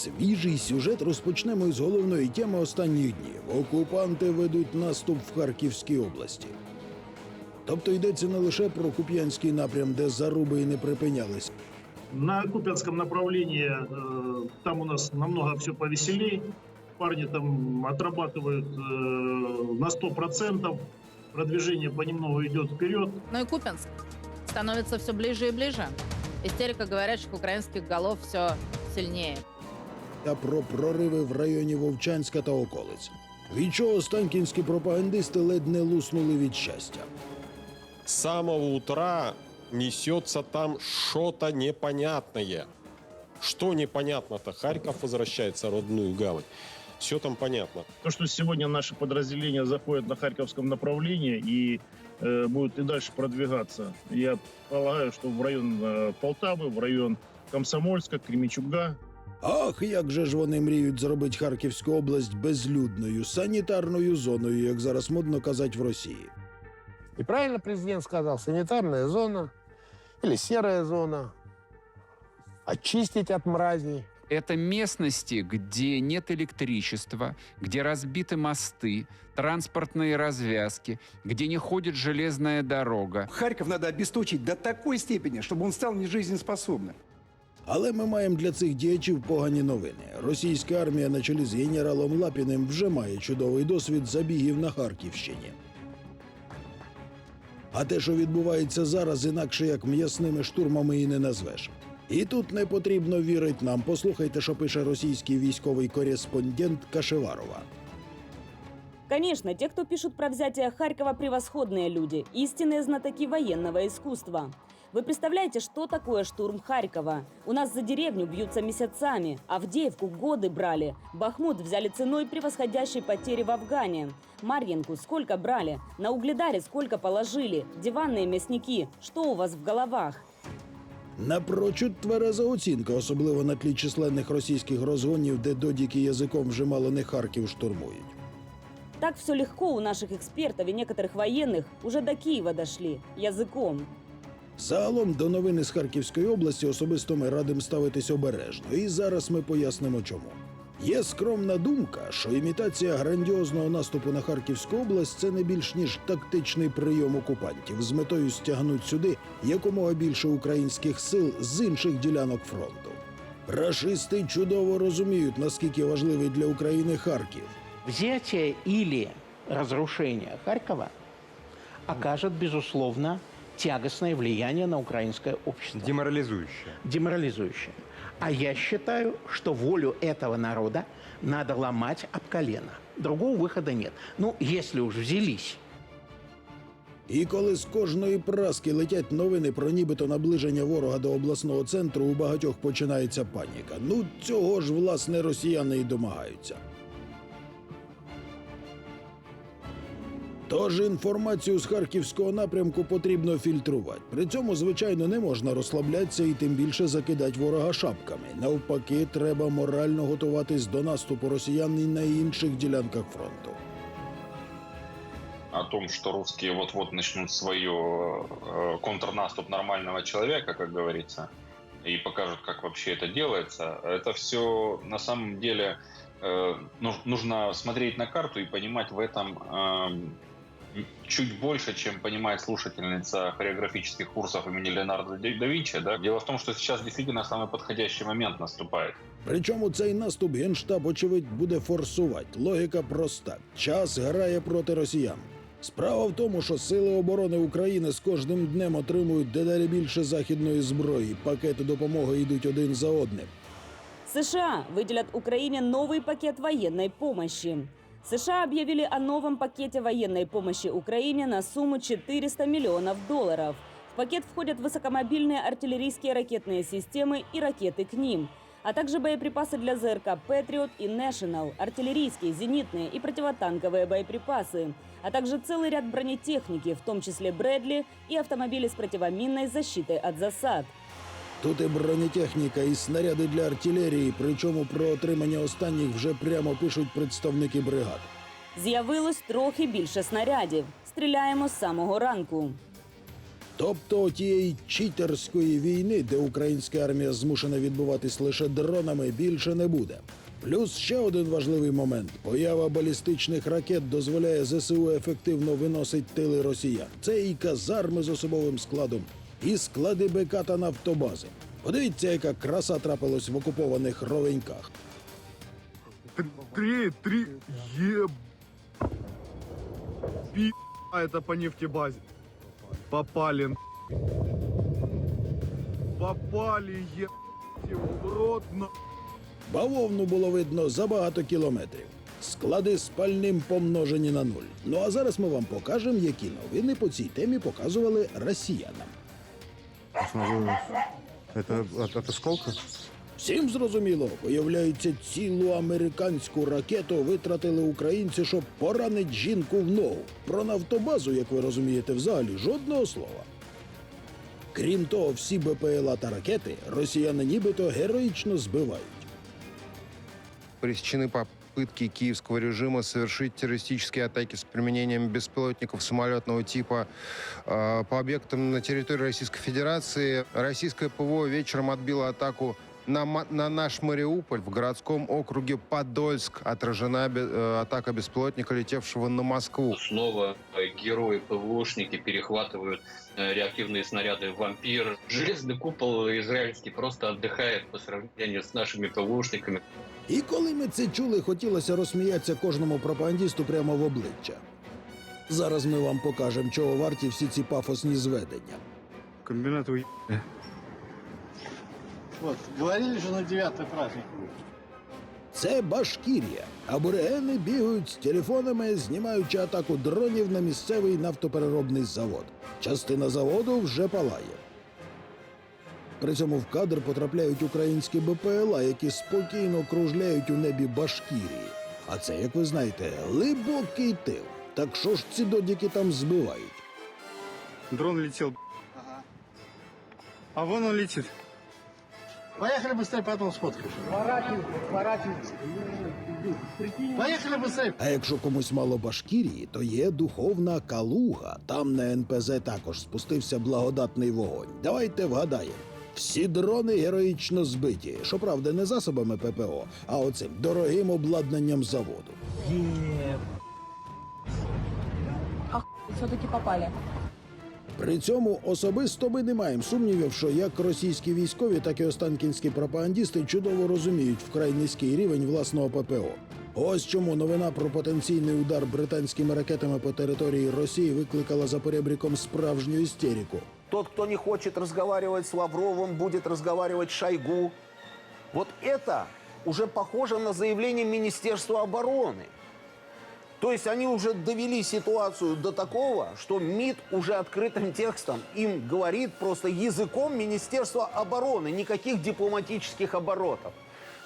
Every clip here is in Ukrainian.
Свіжий сюжет розпочнемо із головної теми останніх днів. Окупанти ведуть наступ в Харківській області. Тобто йдеться не лише про Куп'янський напрям, де заруби і не припинялись, На Купянском направлении э, там у нас намного все повеселей. Парни там отрабатывают э, на 100%. Продвижение понемногу идет вперед. Ну и Купинск становится все ближе и ближе. Истерика говорящих украинских голов все сильнее. та про прориви в районі Вовчанська та околиць. Від чого станкінські пропагандисти ледь не луснули від щастя. С самого утра несется там что-то непонятное. Что непонятно-то? Харьков возвращается в родную гавань. Все там понятно. То, что сегодня наши подразделения заходят на Харьковском направлении и э, будут и дальше продвигаться, я полагаю, что в район э, Полтавы, в район Комсомольска, Кременчуга, Ах, як же ж вони мріють зробити Харківську область безлюдною, санітарною зоною, як зараз модно казати в Росії. И правильно президент сказал, санитарная зона или серая зона, очистить от мразей. Это местности, где нет электричества, где разбиты мосты, транспортные развязки, где не ходит железная дорога. Харьков надо обесточить до такой степени, чтобы он стал нежизнеспособным. Але ми маємо для цих діячів погані новини. Російська армія на чолі з генералом Лапіним вже має чудовий досвід забігів на Харківщині. А те, що відбувається зараз, інакше як м'ясними штурмами і не назвеш. І тут не потрібно вірити нам. Послухайте, що пише російський військовий кореспондент Кашеварова. Конечно, те, кто пишут про взятие Харькова, превосходные люди, истинные знатоки военного искусства. Вы представляете, что такое штурм Харькова? У нас за деревню бьются месяцами, Авдеевку годы брали. Бахмут взяли ценой превосходящей потери в Афгане. Марьинку сколько брали? На Угледаре сколько положили? Диванные мясники, что у вас в головах? Напрочуд твереза оцінка, особливо на тлі численних російських розгонів, де додіки язиком вже мало не Харків штурмують. Так все легко у наших экспертов и некоторых военных уже до Киева дошли. Языком. Загалом до новини з Харківської області особисто ми радимо ставитись обережно, і зараз ми пояснимо чому. Є скромна думка, що імітація грандіозного наступу на Харківську область це не більш ніж тактичний прийом окупантів з метою стягнути сюди якомога більше українських сил з інших ділянок фронту. Рашисти чудово розуміють, наскільки важливий для України Харків. Взятие или разрушение Харькова окажет, безусловно, тягостное влияние на украинское общество. Деморализующее. Деморализующее. А я считаю, что волю этого народа надо ломать об колено. Другого выхода нет. Ну, если уж взялись І коли з кожної праски летять новини про нібито наближення ворога до обласного центру, у багатьох починається паніка. Ну цього ж власне росіяни і домагаються. Тож інформацію з харківського напрямку потрібно фільтрувати. При цьому, звичайно, не можна розслаблятися і тим більше закидати ворога шапками. Навпаки, треба морально готуватись до наступу росіян і на інших ділянках фронту. о том, что русские вот-вот начнут свой э, контрнаступ нормального человека, как говорится, и покажут, как вообще это делается, это все на самом деле э, нуж- нужно смотреть на карту и понимать в этом э, чуть больше, чем понимает слушательница хореографических курсов имени Леонардо да да Винчи. Да? Дело в том, что сейчас действительно самый подходящий момент наступает. Причому цей наступ генштаб, очевидь, буде форсувати. Логіка проста: час грає проти росіян. Справа в тому, що сили оборони України з кожним днем отримують дедалі більше західної зброї. Пакети допомоги йдуть один за одним. США выделят Украине новый пакет военной помощи. США объявили о новом пакете военной помощи Украине на сумму 400 миллионов долларов. В пакет входят высокомобильные артиллерийские ракетные системы и ракеты к ним, а также боеприпасы для ЗРК «Патриот» и «Нэшнл», артиллерийские, зенитные и противотанковые боеприпасы, а также целый ряд бронетехники, в том числе «Брэдли» и автомобили с противоминной защитой от засад. Тут і бронетехніка, і снаряди для артилерії. Причому про отримання останніх вже прямо пишуть представники бригад. З'явилось трохи більше снарядів. Стріляємо з самого ранку. Тобто тієї читерської війни, де українська армія змушена відбуватись лише дронами, більше не буде. Плюс ще один важливий момент: поява балістичних ракет дозволяє ЗСУ ефективно виносить тили росіян. Це і казарми з особовим складом, і склади БК та нафтобази. Подивіться, яка краса трапилась в окупованих ровеньках. Три, три, еб... Пи... это по нефтебазе. Попали. Попали, еб... в рот, на... Бавовну було видно за багато кілометрів. Склади з пальним помножені на нуль. Ну а зараз ми вам покажемо, які новини по цій темі показували росіянам. Это от, от осколка? Всім зрозуміло, виявляється, цілу американську ракету витратили українці, щоб поранити жінку в ногу. Про нафтобазу, як ви розумієте, взагалі жодного слова. Крім того, всі БПЛА та ракети росіяни нібито героїчно збивають. Пресечены попытки киевского режима совершить террористические атаки с применением беспилотников самолетного типа э, по объектам на территории Российской Федерации. Российское ПВО вечером отбило атаку на, Ма- на наш Мариуполь в городском округе Подольск. Отражена бе- э, атака беспилотника, летевшего на Москву. Снова э, герои ПВОшники перехватывают э, реактивные снаряды «Вампир». Железный купол израильский просто отдыхает по сравнению с нашими ПВОшниками. І коли ми це чули, хотілося розсміятися кожному пропагандісту прямо в обличчя. Зараз ми вам покажемо, чого варті всі ці пафосні зведення. Комбинат Вот, говорили же на девятый праздник. Це Башкірія. Аборигени бігають з телефонами, знімаючи атаку дронів на місцевий нафтопереробний завод. Частина заводу вже палає. При цьому в кадр потрапляють українські БПЛА, які спокійно кружляють у небі Башкірії. А це, як ви знаєте, глибокий тил. Так що ж ці додіки там збивають? Дрон летел. А вон он летит. Поехали быстрее, потом сфоткаешь. Поехали быстрее. А якщо комусь мало Башкірії, то є духовна Калуга. Там на НПЗ також спустився благодатний вогонь. Давайте вгадаємо. Всі дрони героїчно збиті. Щоправда, не засобами ППО, а оцим дорогим обладнанням заводу. Все-таки попали. При цьому особисто ми не маємо сумнівів, що як російські військові, так і останкінські пропагандісти чудово розуміють вкрай низький рівень власного ППО. Ось чому новина про потенційний удар британськими ракетами по території Росії викликала за перебріком справжню істерику. Тот, кто не хочет разговаривать с Лавровым, будет разговаривать с Шойгу. Вот это уже похоже на заявление Министерства обороны. То есть они уже довели ситуацию до такого, что МИД уже открытым текстом им говорит просто языком Министерства обороны, никаких дипломатических оборотов.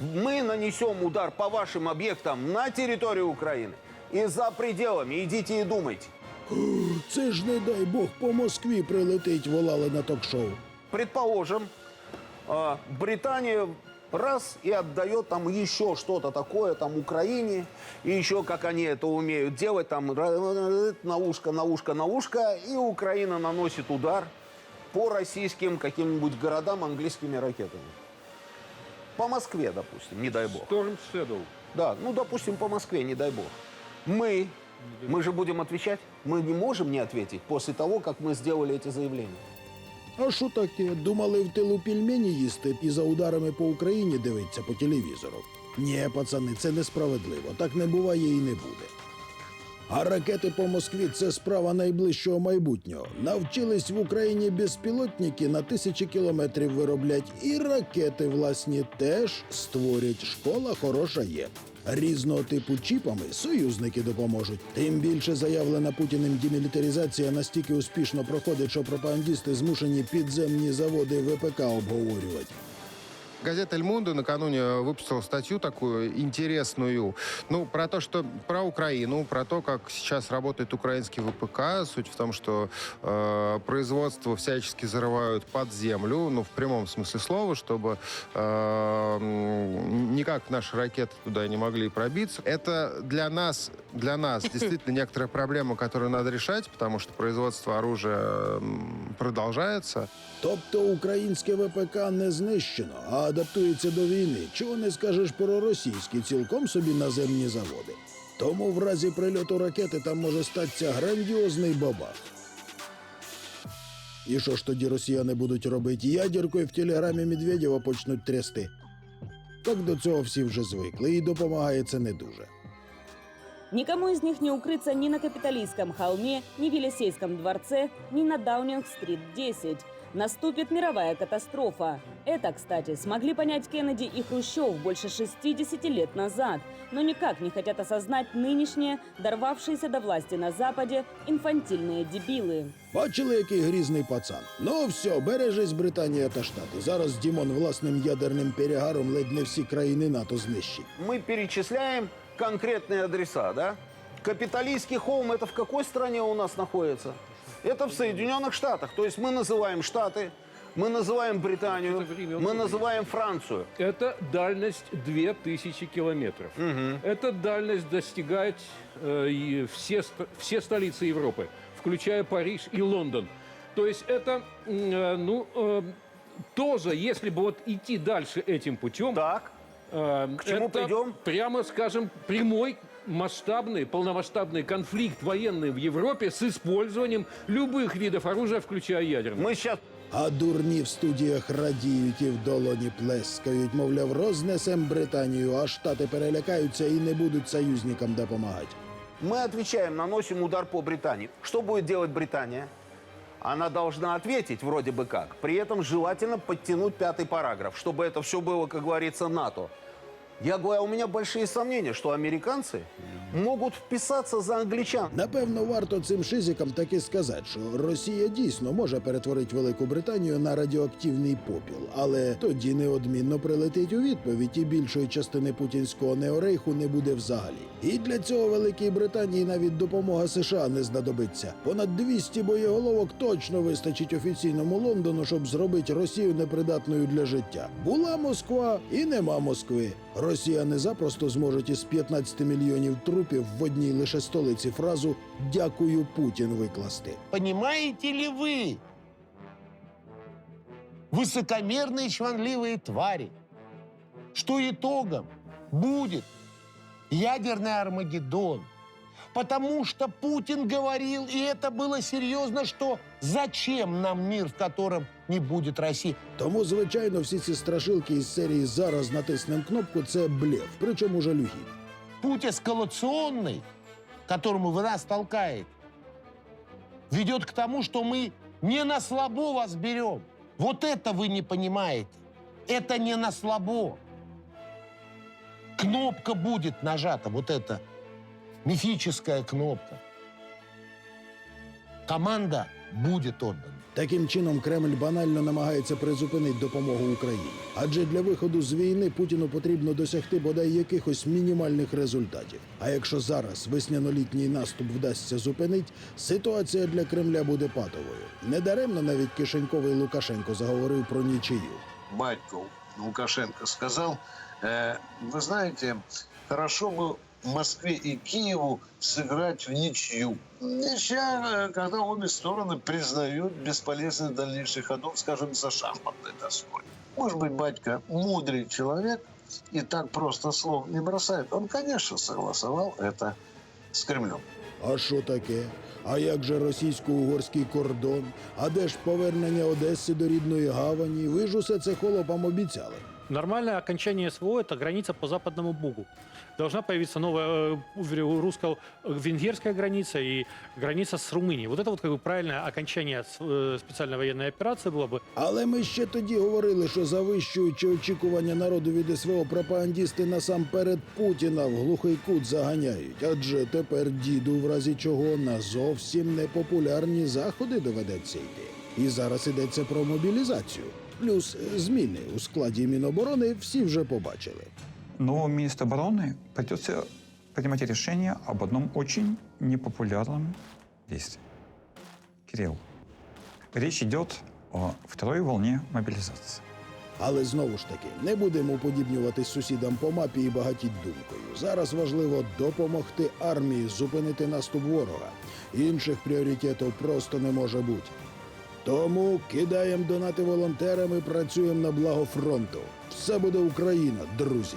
Мы нанесем удар по вашим объектам на территории Украины и за пределами. Идите и думайте. Це ж не дай Бог по Москві прилетить, волали на ток-шоу. Предположим, а, Британия раз и отдает там еще что-то такое там Украине, и еще как они это умеют делать, там на ушко, на ушко, на ушко, и Украина наносит удар по российским каким-нибудь городам английскими ракетами. По Москве, допустим, не дай бог. Storm Shadow. Да, ну, допустим, по Москве, не дай бог. Мы, мы же будем отвечать. Мы не можем не ответить после того, как мы сделали эти заявления. А що таке? Думали в тилу пільмені їсти і за ударами по Україні дивиться по телевізору. Ні, пацани, це несправедливо. Так не буває і не буде. А ракети по Москві це справа найближчого майбутнього. Навчились в Україні безпілотники на тисячі кілометрів вироблять, і ракети власні теж створять. Школа хороша є. Різного типу чіпами союзники допоможуть. Тим більше заявлена Путіним демілітаризація настільки успішно проходить, що пропагандісти змушені підземні заводи ВПК обговорювати. Газета «Эль Мундо» накануне выпустила статью такую интересную, ну, про то, что про Украину, про то, как сейчас работает украинский ВПК. Суть в том, что э, производство всячески зарывают под землю, ну, в прямом смысле слова, чтобы э, никак наши ракеты туда не могли пробиться. Это для нас, для нас действительно некоторая проблема, которую надо решать, потому что производство оружия продолжается. Тобто українське ВПК не знищено, а адаптується до війни. Чого не скажеш про російські цілком собі наземні заводи. Тому в разі прильоту ракети там може статися грандіозний бабах. І що ж тоді росіяни будуть робити? Ядеркою в телеграмі Медведєва почнуть трясти. Так до цього всі вже звикли, і допомагає це не дуже. Никому из них не укрыться ни на Капитолийском холме, ни в Елисейском дворце, ни на Даунинг-стрит 10. Наступит мировая катастрофа. Это, кстати, смогли понять Кеннеди и Хрущев больше 60 лет назад, но никак не хотят осознать нынешние, дорвавшиеся до власти на Западе, инфантильные дебилы. Бачили, який грізний пацан? Ну все, бережись Британія та Штати. Зараз Дімон власним ядерним перегаром ледь не всі країни НАТО знищить. Мы перечисляем конкретные адреса, да? Капиталистский холм это в какой стране у нас находится? Это в Соединенных Штатах. То есть мы называем Штаты, мы называем Британию, мы называем Францию. Это дальность 2000 километров. Эта дальность достигает э, все, все столицы Европы, включая Париж и Лондон. То есть это, э, ну, э, тоже, если бы вот идти дальше этим путем, Так, К чему это, придем? прямо скажем, прямой масштабный, полномасштабный конфликт военный в Европе с использованием любых видов оружия, включая ядерное. мы сейчас А дурні в студіях радіють і в долоні плескають, мовляв, рознесем Британію, а штати перелякаються і не будуть союзникам допомагати. мы отвечаем, наносим удар по Британии. Что будет делать Британия? Она должна ответить вроде бы как. При этом желательно подтянуть пятый параграф, чтобы это все было, как говорится, НАТО. Я говорю, у меня большие сомнения, что американцы могут вписаться за англичан. Напевно, варто цим шизикам таки сказати, що Росія дійсно може перетворити Велику Британію на радіоактивний попіл, але тоді неодмінно прилетить у відповідь, і більшої частини путінського неорейху не буде взагалі. І для цього Великій Британії навіть допомога США не знадобиться. Понад 200 боєголовок точно вистачить офіційному Лондону, щоб зробити Росію непридатною для життя. Була Москва і нема Москви. Росіяни запросто зможуть із 15 мільйонів трупів в одній лише столиці фразу Дякую Путін викласти. Понимаете ли вы, высокомерные чванливые твари, что итогом будет ядерный Армагеддон? Потому что Путин говорил, и это было серьезно, что зачем нам мир, в котором не будет России? Тому, звичайно, всі ці страшилки із серії зараз натиснем кнопку це блеф, причому жалюгідь. Путь эскалационный, которому вы нас толкаете, ведет к тому, что мы не на слабо вас берем. Вот это вы не понимаете. Это не на слабо. Кнопка будет нажата, вот эта мифическая кнопка. Команда будет отдана. Таким чином, Кремль банально намагається призупинити допомогу Україні. Адже для виходу з війни Путіну потрібно досягти бодай якихось мінімальних результатів. А якщо зараз весняно-літній наступ вдасться зупинити, ситуація для Кремля буде патовою. Недаремно навіть кишеньковий Лукашенко заговорив про нічию. батько Лукашенко сказал, э, вы знаете, хорошо бы Москве и Киеву сыграть в ничью. Ничья, э, когда обе стороны признают бесполезность дальнейших ходов, скажем, за шахматной доской. Может быть, батька мудрый человек и так просто слов не бросает. Он, конечно, согласовал это с Кремлем. А що таке? А як же російсько-угорський кордон? А де ж повернення Одеси до рідної гавані? Ви ж усе це холопам обіцяли. Нормальное окончание СВО – это граница по западному Бугу. Должна появиться новая э, русско-венгерская граница и граница с Румынией. Вот это вот как бы правильное окончание с- э, специальной военной операции было бы. Але ми ще тоді говорили, що завищуючи очікування народу від СВО, пропагандісти насамперед Путіна в глухий кут заганяють. Адже тепер діду, в разі чого на зовсім непопулярні заходи доведеться йти. І зараз йдеться про мобілізацію. Плюс зміни у складі Міноборони всі вже побачили. Но министру обороны придется принимать решение об одном очень непопулярном действии. Кирилл, речь идет о второй волне мобилизации. Але знову ж таки, не будемо уподібнюватись сусідам по мапі і багатіть думкою. Зараз важливо допомогти армії зупинити наступ ворога. Інших пріоритетів просто не може бути. Тому кидаємо донати волонтерам і працюємо на благо фронту. Все буде Україна, друзі.